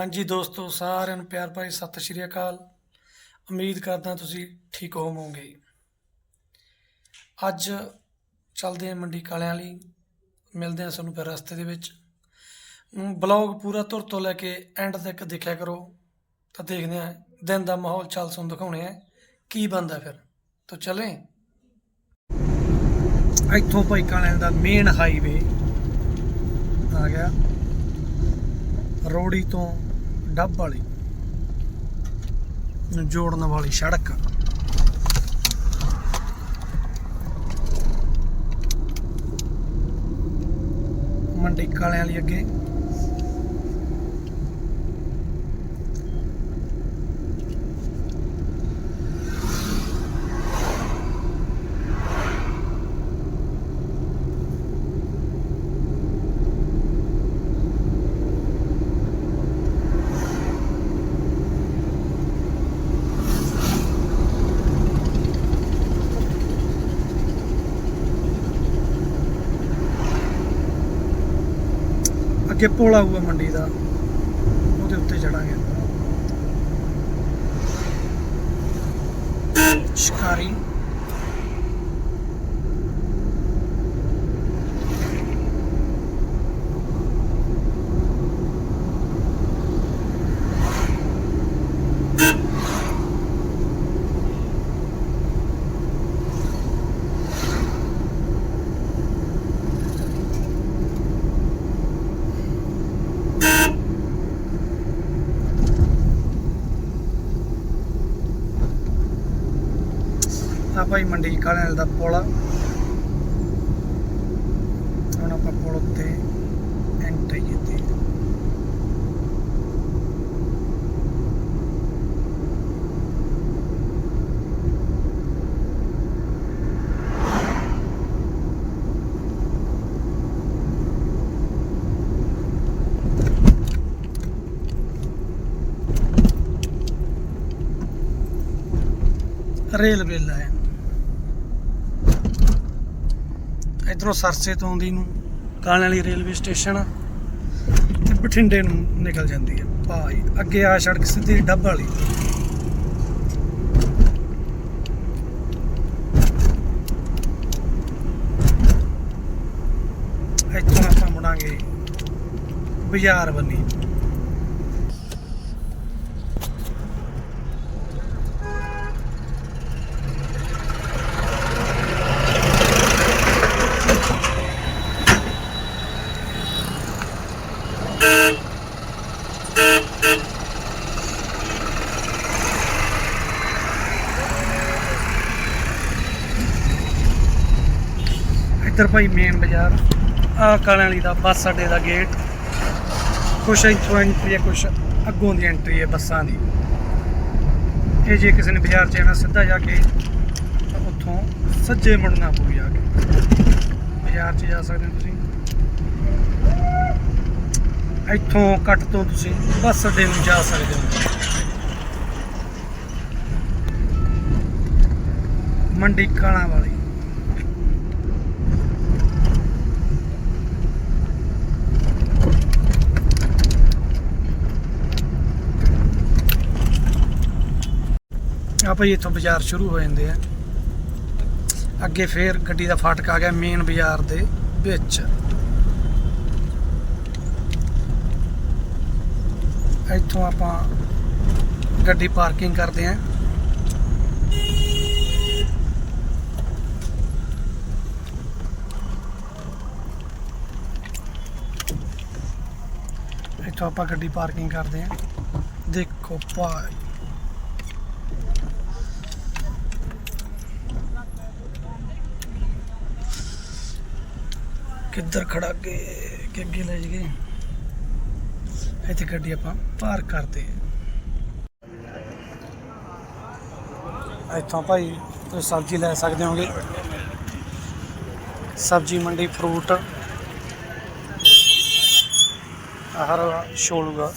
ਹਾਂਜੀ ਦੋਸਤੋ, ਸਾਰਿਆਂ ਨੂੰ ਪਿਆਰ ਭਰੀ ਸਤਿ ਸ਼੍ਰੀ ਅਕਾਲ। ਉਮੀਦ ਕਰਦਾ ਤੁਸੀਂ ਠੀਕ ਹੋਵੋਗੇ। ਅੱਜ ਚੱਲਦੇ ਹਾਂ ਮੰਡੀ ਕਾਲਿਆਂ ਲਈ। ਮਿਲਦੇ ਹਾਂ ਤੁਹਾਨੂੰ ਫਿਰ ਰਸਤੇ ਦੇ ਵਿੱਚ। ਬਲੌਗ ਪੂਰਾ ਤੁਰ ਤੋਂ ਲੈ ਕੇ ਐਂਡ ਤੱਕ ਦੇਖਿਆ ਕਰੋ। ਤਾਂ ਦੇਖਦੇ ਹਾਂ, ਦਿਨ ਦਾ ਮਾਹੌਲ ਚੱਲ ਤੁਹਾਨੂੰ ਦਿਖਾਉਣੇ ਆ ਕੀ ਬੰਦਾ ਫਿਰ? ਤਾਂ ਚਲੇ ਇੱਥੋਂ ਭਾਈ ਕਾਲਿਆਂ ਦਾ ਮੇਨ ਹਾਈਵੇ ਆ ਗਿਆ। ਰੋੜੀ ਤੋਂ ਡੱਬ ਵਾਲੀ ਨੂੰ ਜੋੜਨ ਵਾਲੀ ਸੜਕ। ਮੰਡੀ ਕਾਲਿਆਂ ਵਾਲੀ ਅੱਗੇ। ਅੱਗੇ ਪੁਲ ਆਊਗਾ ਮੰਡੀ ਦਾ ਉਹਦੇ ਉੱਤੇ ਚੜਾਂਗੇ। ਸ਼ਿਕਾਰੀ। ਆ ਭਾਈ ਮੰਡੀ ਕਾਲਿਆਂ ਦਾ ਪੁਲ ਹੁਣ ਆਪਾਂ ਪੁਲ ਉੱਤੇ ਐਂਟਰੀ ਕੀਤੀ। ਰੇਲਵੇ ਲਾਈਨ ਇਧਰੋਂ ਸਰਸੇ ਤੋਂ ਆਉਂਦੀ ਨੂੰ ਕਾਲੇ ਵਾਲੀ ਰੇਲਵੇ ਸਟੇਸ਼ਨ ਆ, ਤੇ ਬਠਿੰਡੇ ਨੂੰ ਨਿਕਲ ਜਾਂਦੀ ਹੈ ਭਾਈ, ਅੱਗੇ ਆ ਸੜਕ ਸਿੱਧੀ ਡੱਬ ਵਾਲੀ। ਇੱਥੋਂ ਆਪਾਂ ਮੁੜਾਂਗੇ ਬਾਜ਼ਾਰ ਬੰਨੀ ਇੱਧਰ ਭਾਈ ਮੇਨ ਬਾਜ਼ਾਰ ਆ ਕਾਲਿਆਂ ਵਾਲੀ ਦਾ ਬੱਸ ਅੱਡੇ ਦਾ ਗੇਟ ਕੁਛ ਇੱਥੋਂ ਐਂਟਰੀ ਹੈ ਕੁਛ ਅੱਗੋਂ ਦੀ ਐਂਟਰੀ ਹੈ ਬੱਸਾਂ ਦੀ। ਇਹ ਜੇ ਕਿਸੇ ਨੇ ਬਾਜ਼ਾਰ ਚ ਆਣਾ ਸਿੱਧਾ ਜਾ ਕੇ, ਤਾਂ ਉੱਥੋਂ ਸੱਜੇ ਮੁੜਨਾ ਪਊ ਜਾ ਕੇ। ਬਾਜ਼ਾਰ ਚ ਜਾ ਸਕਦੇ ਹੋ ਤੁਸੀਂ। ਇੱਥੋਂ ਕੱਟ ਤੋਂ ਤੁਸੀਂ ਬੱਸ ਅੱਡੇ ਨੂੰ ਜਾ ਸਕਦੇ ਹੋ। ਮੰਡੀ ਕਾਲਾਂ ਵਾਲੀ। ਆ ਭਾਈ ਇੱਥੋਂ ਬਾਜ਼ਾਰ ਸ਼ੁਰੂ ਹੋ ਜਾਂਦੇ ਆ। ਅੱਗੇ ਫੇਰ ਗੱਡੀ ਦਾ ਫਾਟਕ ਆ ਗਿਆ ਮੇਨ ਬਾਜ਼ਾਰ ਦੇ ਵਿੱਚ। ਇੱਥੋਂ ਆਪਾਂ ਗੱਡੀ ਪਾਰਕਿੰਗ ਕਰਦੇ ਆਂ। ਇੱਥੋਂ ਆਪਾਂ ਗੱਡੀ ਪਾਰਕਿੰਗ ਕਰਦੇ ਆਂ। ਦੇਖੋ ਭਾਈ। ਕਿੱਧਰ ਖੜਾ ਕੇ ਕਿ ਅੱਗੇ ਲੈ ਜਗੇ ਇੱਥੇ ਗੱਡੀ ਆਪਾਂ ਪਾਰਕ ਕਰਦੇ ਹਾਂ। ਇੱਥੋਂ ਭਾਈ ਤੁਸੀਂ ਸਬਜ਼ੀ ਲੈ ਸਕਦੇ ਹੋਗੇ। ਸਬਜ਼ੀ, ਮੰਡੀ, ਫਰੂਟ। ਹਰ ਛੋਲੂਗਾ।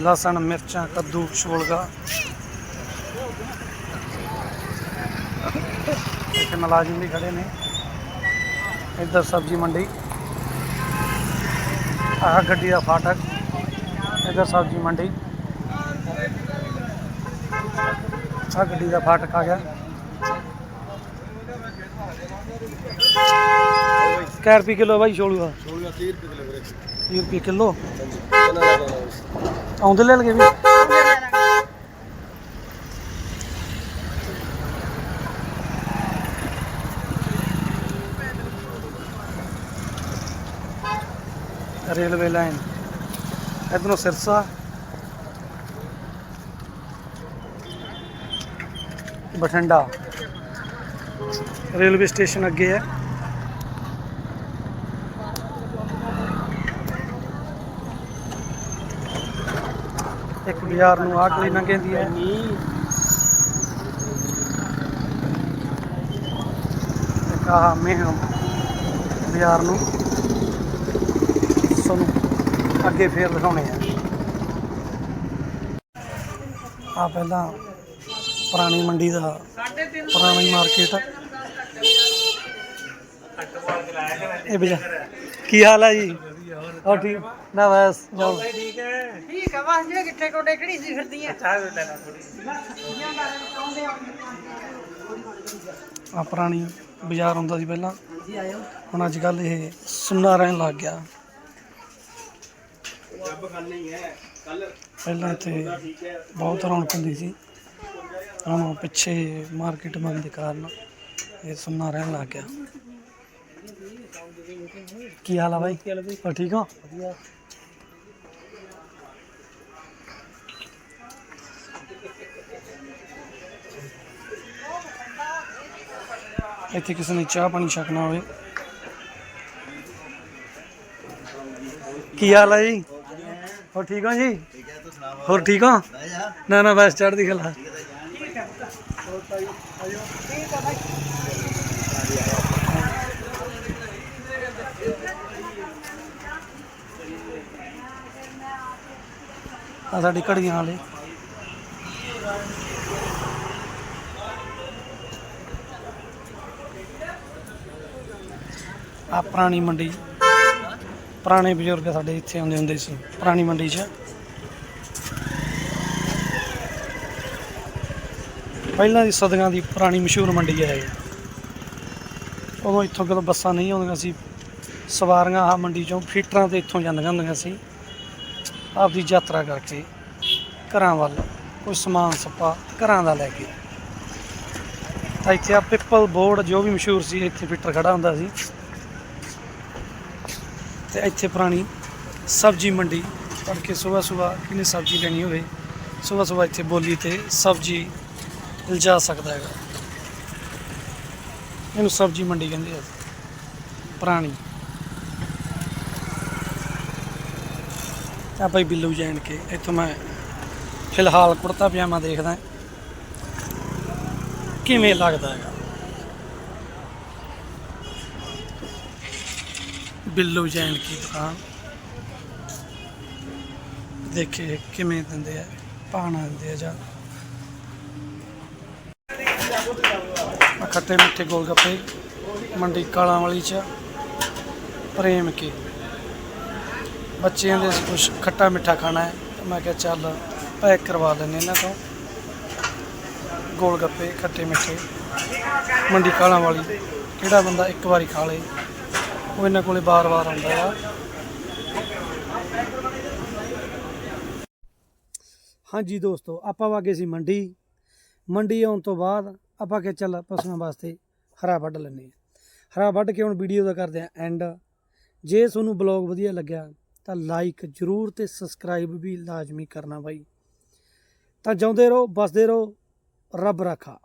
ਲਸਣ, ਮਿਰਚਾਂ, ਕੱਦੂ, ਛੋਲਗਾ। ਇੱਥੇ ਮੁਲਾਜ਼ਮ ਵੀ ਖੜੇ ਨੇ। ਇੱਧਰ ਸਬਜ਼ੀ ਮੰਡੀ। ਆਹ ਗੱਡੀ ਦਾ ਫਾਟਕ ਇਧਰ ਸਬਜ਼ੀ ਮੰਡੀ। ਆਹ ਗੱਡੀ ਦਾ ਫਾਟਕ ਆ ਗਿਆ। ਕੈ ਰੁਪਏ ਕਿਲੋ ਬਾਈ ਛੋਲੂਆ। 30 ਰੁਪਏ ਕਿਲੋ ਵੀਰੇ। 30 ਰੁਪਏ ਕਿਲੋ। ਦਾ ਆਉਂਦੇ ਲੈ ਲਗੇ ਵੀ ਰੇਲਵੇ ਲਾਈਨ ਇਧਰੋਂ ਸਿਰਸਾ ਬਠਿੰਡਾ ਰੇਲਵੇ ਸਟੇਸ਼ਨ ਅੱਗੇ ਹੈ। ਇੱਕ ਬਾਜ਼ਾਰ ਨੂੰ ਆਹ ਗਲੀ ਲੰਘਦੀ ਹੈ। ਇੱਕ ਆਹ ਮੇਨ ਬਾਜ਼ਾਰ ਨੂੰ। ਤੁਹਾਨੂੰ ਅੱਗੇ ਫੇਰ ਦਿਖਾਉਣੇ ਆ। ਆ ਪਹਿਲਾਂ ਪੁਰਾਣੀ ਮੰਡੀ ਦਾ ਪੁਰਾਣੀ ਮਾਰਕੀਟ ਇਹ ਬਜਾ ਕੀ ਹਾਲ ਹੈ ਜੀ? ਹੋ ਠੀਕ? ਨਾ ਬਸ ਜਾਓ। ਠੀਕ ਆ ਬਸ ਕਿੱਥੇ ਕੋਡੇ ਖੜੀ ਸੀ ਫਿਰਦੀ ਆ। ਆ ਪੁਰਾਣੀ ਬਾਜ਼ਾਰ ਹੁੰਦਾ ਸੀ ਪਹਿਲਾਂ। ਹੁਣ ਅੱਜ ਕੱਲ ਇਹ ਸੁੰਨਾ ਰਹਿਣ ਲੱਗ ਗਿਆ। ਪਹਿਲਾਂ ਇੱਥੇ ਬਹੁਤ ਰੌਣਕ ਹੁੰਦੀ ਸੀ। ਹੁਣ ਪਿੱਛੇ ਮਾਰਕੀਟ ਬੰਦ ਦੇ ਕਾਰਨ ਇਹ ਸੁੰਨਾ ਰਹਿਣ ਲੱਗ ਗਿਆ। ਕੀ ਹਾਲ ਆ ਬਾਈ? ਹੋਰ ਠੀਕ ਹੋ? ਇੱਥੇ ਕਿਸੇ ਨੇ ਚਾਹ ਪਾਣੀ ਛਕਣਾ ਹੋਵੇ। ਕੀ ਹਾਲ ਹੈ ਜੀ? ਹੋਰ ਠੀਕ ਹੋ ਜੀ? ਹੋਰ ਠੀਕ ਹੋ? ਨਾ ਨਾ ਬਸ ਚੜ੍ਹਦੀ ਕਲਾ। ਆ ਸਾਡੀ ਘੜੀਆਂ ਵਾਲੇ। ਆ ਪੁਰਾਣੀ ਮੰਡੀ। ਪੁਰਾਣੇ ਬਜ਼ੁਰਗ ਸਾਡੇ ਇੱਥੇ ਆਉਂਦੇ ਹੁੰਦੇ ਸੀ, ਪੁਰਾਣੀ ਮੰਡੀ 'ਚ। ਪਹਿਲਾਂ ਦੀ ਸਦੀਆਂ ਦੀ ਪੁਰਾਣੀ ਮਸ਼ਹੂਰ ਮੰਡੀ ਹੈ ਇਹ। ਉਦੋਂ ਇੱਥੋਂ ਕਦੋਂ ਬੱਸਾਂ ਨਹੀਂ ਆਉਂਦੀਆਂ ਸੀ, ਸਵਾਰੀਆਂ ਆ ਮੰਡੀ ਚੋਂ ਫੀਟਰਾਂ ਤੇ ਇੱਥੋਂ ਜਾਂਦੀਆਂ ਹੁੰਦੀਆਂ ਸੀ। ਆਪਦੀ ਯਾਤਰਾ ਕਰਕੇ ਘਰਾਂ ਵੱਲ ਕੋਈ ਸਮਾਨ ਸੱਪਾ ਘਰਾਂ ਦਾ ਲੈ ਕੇ। ਤਾਂ ਇੱਥੇ ਆ ਪਿੱਪਲ ਬੋਰਡ ਜੋ ਵੀ ਮਸ਼ਹੂਰ ਸੀ, ਇੱਥੇ ਫੀਟਰ ਖੜਾ ਹੁੰਦਾ ਸੀ। ਤੇ ਇੱਥੇ ਪੁਰਾਣੀ ਸਬਜ਼ੀ ਮੰਡੀ ਤੜਕੇ ਸਵੇਰ ਸਵੇਰ ਕਿਨੇ ਸਬਜ਼ੀ ਲੈਣੀ ਹੋਵੇ ਸਵੇਰ ਸਵੇਰ ਇੱਥੇ ਬੋਲੀ ਤੇ ਸਬਜ਼ੀ ਲਿਜਾ ਸਕਦਾ ਹੈਗਾ। ਇਹਨੂੰ ਸਬਜ਼ੀ ਮੰਡੀ ਕਹਿੰਦੇ ਆ। ਪੁਰਾਣੀ। ਆ ਭਾਈ ਬਿੱਲੂ ਜਾਣ ਕੇ, ਇੱਥੋਂ ਮੈਂ ਫਿਲਹਾਲ ਕੁੜਤਾ ਪਜਾਮਾ ਦੇਖਦਾ। ਕਿਵੇਂ ਲੱਗਦਾ ਹੈਗਾ? ਬਿੱਲੂ ਜੈਨ ਕੀ ਦੁਕਾਨ। ਦੇਖੇ ਕਿਵੇਂ ਦਿੰਦੇ ਆ ਪਾਣਾ ਦਿੰਦੇ ਆ ਜਾਂ। ਖੱਟੇ ਮਿੱਠੇ ਗੋਲ ਗੱਪੇ ਮੰਡੀ ਕਾਲਾਂ ਵਾਲੀ ਚ। ਪ੍ਰੇਮ ਕੇ। ਬੱਚਿਆਂ ਦੇ ਕੁਝ ਖੱਟਾ ਮਿੱਠਾ ਖਾਣਾ ਹੈ ਮੈਂ ਕਿਹਾ ਚੱਲ ਪੈਕ ਕਰਵਾ ਲੈਂਦੇ ਇਹਨਾਂ ਤੋਂ। ਗੋਲ ਗੱਪੇ ਖੱਟੇ ਮਿੱਠੇ। ਮੰਡੀ ਕਾਲਾਂ ਵਾਲੀ, ਕਿਹੜਾ ਬੰਦਾ ਇੱਕ ਵਾਰੀ ਖਾ ਲੇ। ਉਹ ਇਹਨਾਂ ਕੋਲੇ ਬਾਰ-ਬਾਰ ਆਉਂਦਾ ਆ। ਹਾਂਜੀ ਦੋਸਤੋ, ਆਪਾਂ ਵਾਗੇ ਸੀ ਮੰਡੀ। ਮੰਡੀ ਆਉਣ ਤੋਂ ਬਾਅਦ ਆਪਾਂ ਕਿ ਚੱਲ ਪਸ਼ੂਆਂ ਵਾਸਤੇ ਹਰਾ ਵੱਢ ਲੈਂਦੇ ਹਾਂ। ਹਰਾ ਵੱਢ ਕੇ ਹੁਣ ਵੀਡੀਓ ਦਾ ਕਰਦੇ ਆ ਐਂਡ। ਜੇ ਤੁਹਾਨੂੰ ਬਲੌਗ ਵਧੀਆ ਲੱਗਿਆ ਤਾਂ ਲਾਈਕ ਜਰੂਰ ਤੇ ਸਬਸਕ੍ਰਾਈਬ ਵੀ ਲਾਜ਼ਮੀ ਕਰਨਾ ਬਾਈ। ਤਾਂ ਜਾਉਂਦੇ ਰਹੋ ਬਸਦੇ ਰਹੋ, ਰੱਬ ਰਾਖਾ।